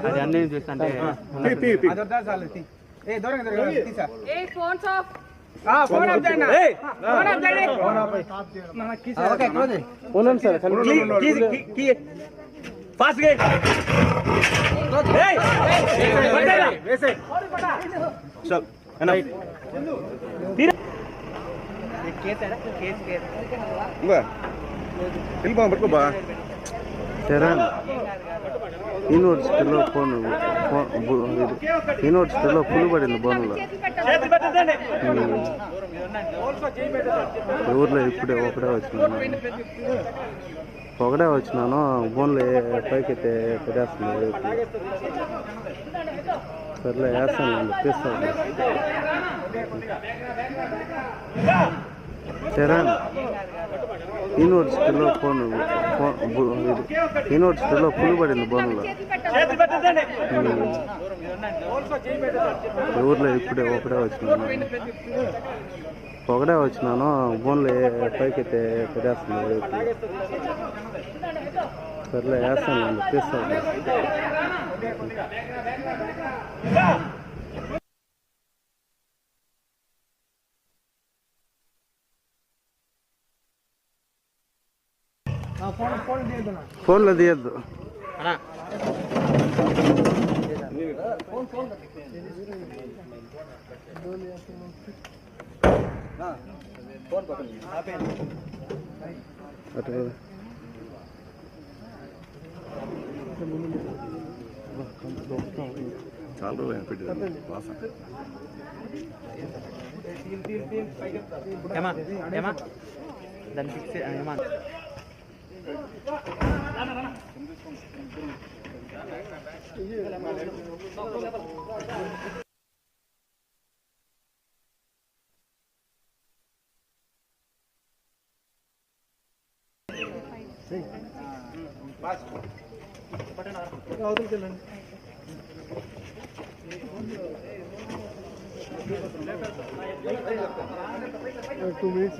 అది అన్నీ చూస్తుంటే ఏ దూరంగా దూరంగా తీసా ఏ ఫోన్స్ ఆఫ్ ఆ ఫోన్ ఆఫ్ చేయండి ఫోన్ ఆఫ్ చేయండి ఓకే క్లోజ్ ఉండండి సార్ ఫాస్ట్ గా ఏయ్ వేసే చల్ అన్న ఇంకో వెళ్ళిపో పట్టుకోబా చరణ్ యూనివర్సిటీలో ఫోన్ యూనివర్సిటీలో పులి పడింది బోన్లో. ఊర్లో ఇప్పుడే ఒకడే వచ్చినాను. ఒకడే వచ్చినాను బోన్లో పైకి అయితే పెట్టేస్తుంది సర్లే వేస్తాను తీస్తాను చరణ్ యూనివర్సిటీలో ఫోన్. యూనివర్సిటీలో పులు పడింది బోన్లో ఊర్లో ఇప్పుడే ఒకడే వచ్చినాను ఒకడే వచ్చినాను బోన్లో పైకి అయితే పెట్టేస్తుంది సర్లే వేస్తాను తీస్తాను ఫోన్లో తీయద్దు. చాలా రోజులు పెట్టేది వాసన ఏమా? ఏమా? దాన్ని ఫిక్స్ ఏమా? అవతలకి వెళ్ళండి టూ మినిట్స్